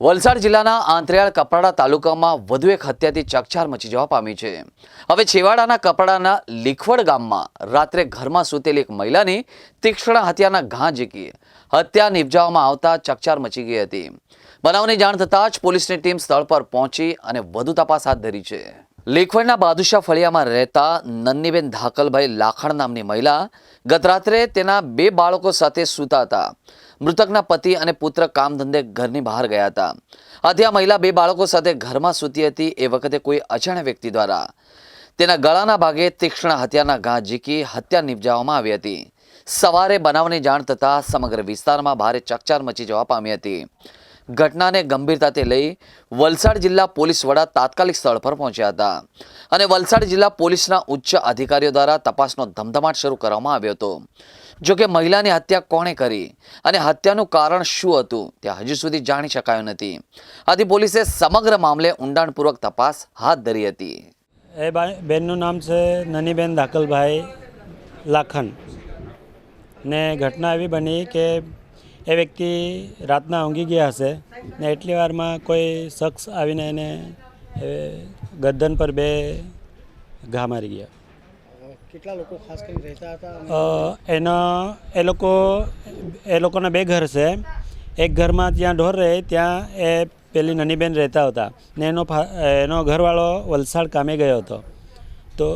વલસાડ જિલ્લાના આંતરિયાળ કપરાડા તાલુકામાં વધુ એક હત્યાથી ચકચાર મચી જવા પામી છે. હવે છેવાડાના કપરાડાના લીખવડ ગામમાં રાત્રે ઘરમાં સૂતેલી એક મહિલાની તીક્ષ્ણ હત્યાના ઘા ઝીકી. હત્યા નિપજાવવામાં આવતા ચકચાર મચી ગઈ હતી. બનાવની જાણ થતાં જ પોલીસની ટીમ સ્થળ પર પહોંચી અને વધુ તપાસ હાથ ધરી છે. લીખવડના બાદુશાહ ફળિયામાં રહેતા નન્નીબેન ધાકલભાઈ લાખણ નામની મહિલા ગત રાત્રે તેના બે બાળકો સાથે સૂતા હતા. મૃતકના પતિ અને પુત્ર કામ ધંધે ઘરની બહાર ગયા હતા. આથી આ મહિલા બે બાળકો સાથે ઘરમાં સૂતી હતી એ વખતે કોઈ અજાણ્યા વ્યક્તિ દ્વારા. તેના ગળાના ભાગે તીક્ષ્ણ હત્યાના ઘા ઝીકી હત્યા નિપજાવવામાં આવી હતી. સવારે બનાવની જાણ થતાં સમગ્ર વિસ્તારમાં ભારે ચકચાર મચી જવા પામી હતી. ઘટનાને ગંભીરતાથી લઈ વલસાડ જિલ્લા પોલીસ વડા તાત્કાલિક સ્થળ પર પહોંચ્યા હતા. અને વલસાડ જિલ્લા પોલીસના ઉચ્ચ અધિકારીઓ દ્વારા તપાસનો ધમધમાટ શરૂ કરવામાં આવ્યો હતો. જો કે મહિલાની હત્યા કોણે કરી અને હત્યાનું કારણ શું હતું, તે હજુ સુધી જાણી શકાયું નથી. આથી પોલીસે સમગ્ર મામલે ઊંડાણપૂર્વક તપાસ હાથ ધરી હતી. એ બેનનું નામ છે નનીબેન દાખલભાઈ લાખન. ને ઘટના એવી બની કે એ વ્યક્તિ રાતના ઊંઘી ગયા હશે ને એટલી વારમાં કોઈ શખ્સ આવીને એને એ ગરદન પર બે ઘા મારી ગયા. કેટલા લોકો ખાસ કરી રહેતા હતા એના એ લોકો એ લોકોના બે ઘર છે. એક ઘરમાં જ્યાં ઢોર રહે ત્યાં એ પેલી નનીબેન રહેતા હતા ને એનો એનો ઘરવાળો વલસાડ કામે ગયો હતો. તો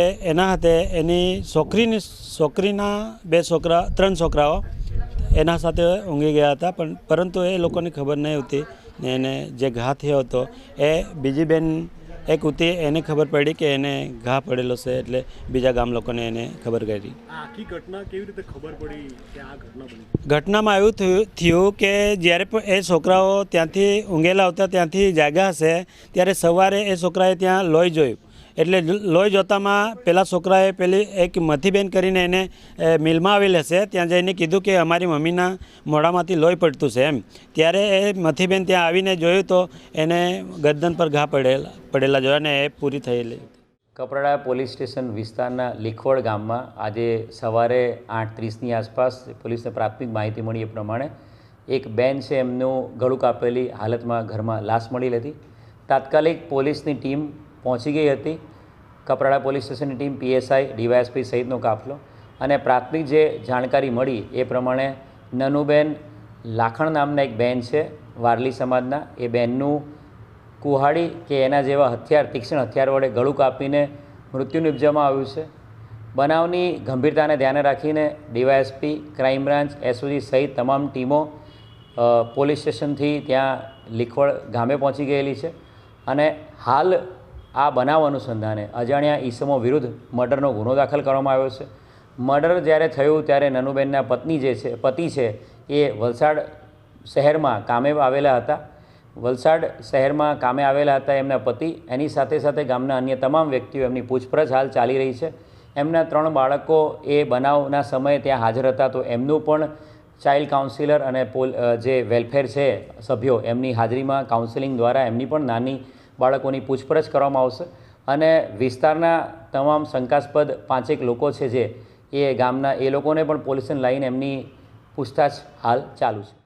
એ એના હાથે એની છોકરીની છોકરીના બે છોકરા ત્રણ છોકરાઓ એના સાથે ઊંઘી ગયા હતા પણ પરંતુ એ લોકોને ખબર નહીં હતી ને એને જે ઘા થયો હતો એ બીજી બેન એક ઉતી એને ખબર પડી કે એને ઘા પડેલો છે એટલે બીજા ગામ લોકોને એને ખબર કરી. આખી ઘટના કેવી રીતે ખબર પડી કે આ ઘટના બની? ઘટનામાં એવું થયું થયું કે જ્યારે પણ એ છોકરાઓ ત્યાંથી ઊંઘેલા આવતા ત્યાંથી જાગ્યા હશે ત્યારે સવારે એ છોકરાએ ત્યાં લોહી જોયું. એટલે લોહી જોતામાં પેલા છોકરાએ પેલી એક મથીબેન કરીને એને મિલમાં આવેલ હશે ત્યાં જઈને કીધું કે અમારી મમ્મીના મોઢામાંથી લોહી પડતું છે એમ. ત્યારે એ મથીબેન ત્યાં આવીને જોયું તો એને ગરદન પર ઘા પડેલા પડેલા જોયા ને એ પૂરી થયેલી. કપરાડા પોલીસ સ્ટેશન વિસ્તારના લીખવડ ગામમાં આજે સવારે આઠ ત્રીસની આસપાસ પોલીસને પ્રાથમિક માહિતી મળી એ પ્રમાણે એક બેન છે એમનું ગળું કાપેલી હાલતમાં ઘરમાં લાશ મળેલી હતી તાત્કાલિક પોલીસની ટીમ પહોંચી ગઈ હતી. કપરાડા પોલીસ સ્ટેશનની ટીમ પીએસઆઈ, ડીવાયએસપી સહિતનો કાફલો અને પ્રાથમિક જે જાણકારી મળી એ પ્રમાણે નનુબેન લાખણ નામના એક બેન છે, વારલી સમાજના. એ બેનનું કુહાડી કે એના જેવા હથિયાર, તીક્ષ્ણ હથિયાર વડે ગળું કાપીને મૃત્યુ નિપજવામાં આવ્યું છે. બનાવની ગંભીરતાને ધ્યાને રાખીને ડીવાયએસપી, ક્રાઇમ બ્રાન્ચ, એસઓજી સહિત તમામ ટીમો પોલીસ સ્ટેશનથી ત્યાં લીખવડ ગામે પહોંચી ગયેલી છે. અને હાલ આ બનાવ અનુસંધાને અજાણ્યા ઈસમો વિરુદ્ધ મર્ડરનો ગુનો દાખલ કરવામાં આવ્યો છે. મર્ડર જ્યારે થયું ત્યારે નનુબેનના પત્ની જે છે, પતિ છે, એ વલસાડ શહેરમાં કામે આવેલા હતા. વલસાડ શહેરમાં કામે આવેલા હતા એમના પતિ. એની સાથે સાથે ગામના અન્ય તમામ વ્યક્તિઓ એમની પૂછપરછ હાલ ચાલી રહી છે. એમના ત્રણ બાળકો એ બનાવના સમયે ત્યાં હાજર હતા તો એમનું પણ ચાઇલ્ડ કાઉન્સિલર અને પોલ જે વેલફેર છે, સભ્યો એમની હાજરીમાં કાઉન્સિલિંગ દ્વારા એમની પણ નાની બાળકોની પૂછપરછ કરવામાં આવશે. અને વિસ્તારના તમામ શંકાસ્પદ પાંચેક લોકો છે જે એ ગામના, એ લોકોને પણ પોલીસને લાવીને એમની પૂછતાછ હાલ ચાલુ છે.